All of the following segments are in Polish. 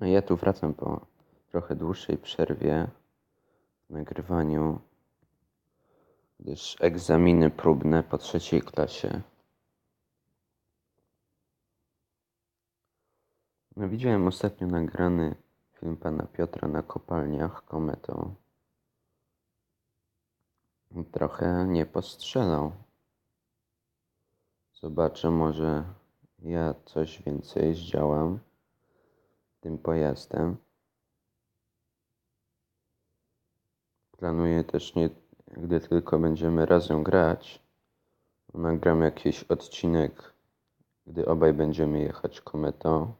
No ja tu wracam po trochę dłuższej przerwie w nagrywaniu, gdyż egzaminy próbne po trzeciej klasie. No, widziałem ostatnio nagrany film pana Piotra na kopalniach kometą. Trochę nie postrzelał. Zobaczę, może ja coś więcej zdziałam tym pojazdem. Planuję też, nie, gdy tylko będziemy razem grać, nagram jakiś odcinek, gdy obaj będziemy jechać kometą.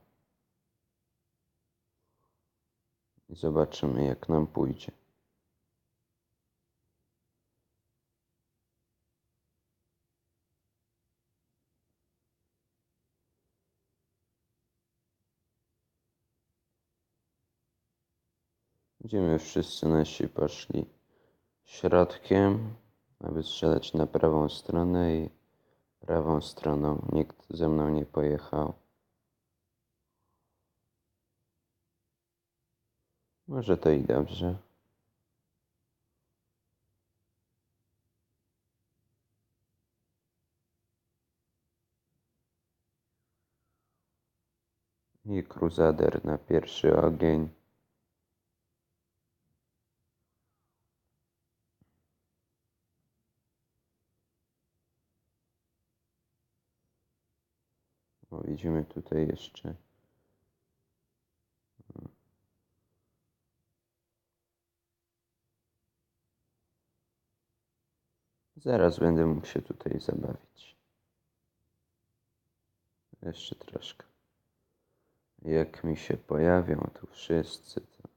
I zobaczymy, jak nam pójdzie. Będziemy wszyscy nasi poszli środkiem, aby strzelać na prawą stronę i prawą stroną. Nikt ze mną nie pojechał. Może to i dobrze. I kruzader na pierwszy ogień. Widzimy tutaj jeszcze. Zaraz będę mógł się tutaj zabawić. Jeszcze troszkę. Jak mi się pojawią tu wszyscy, to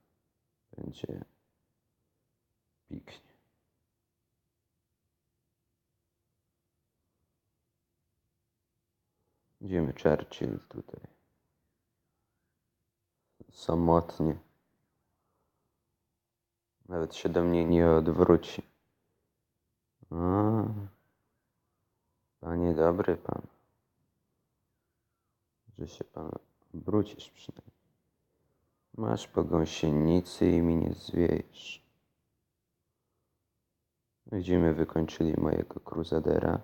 będzie piknie. Idziemy Churchill tutaj. Samotnie. Nawet się do mnie nie odwróci. A, panie dobry pan. Że się pan obrócisz przynajmniej. Masz po gąsienicy i mi nie zwiejesz. Widzimy, wykończyli mojego kruzadera.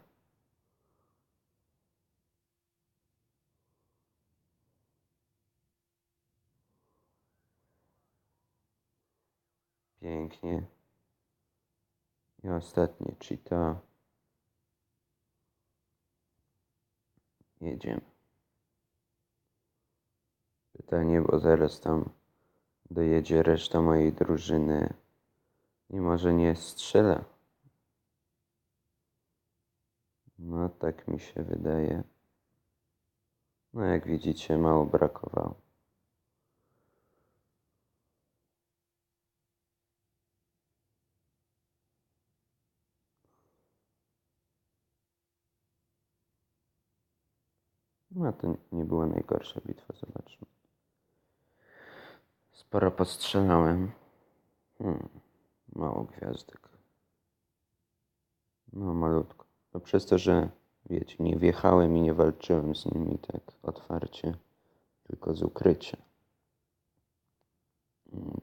Pięknie. I ostatnie cheetah. Jedziemy. Pytanie, bo zaraz tam dojedzie reszta mojej drużyny i może nie strzela. No, tak mi się wydaje. No, jak widzicie, mało brakowało. No, to nie była najgorsza bitwa, zobaczmy. Sporo postrzelałem. Hmm, mało gwiazdek. No, malutko. No przez to, że wiecie, nie wjechałem i nie walczyłem z nimi tak otwarcie, tylko z ukrycia. Hmm,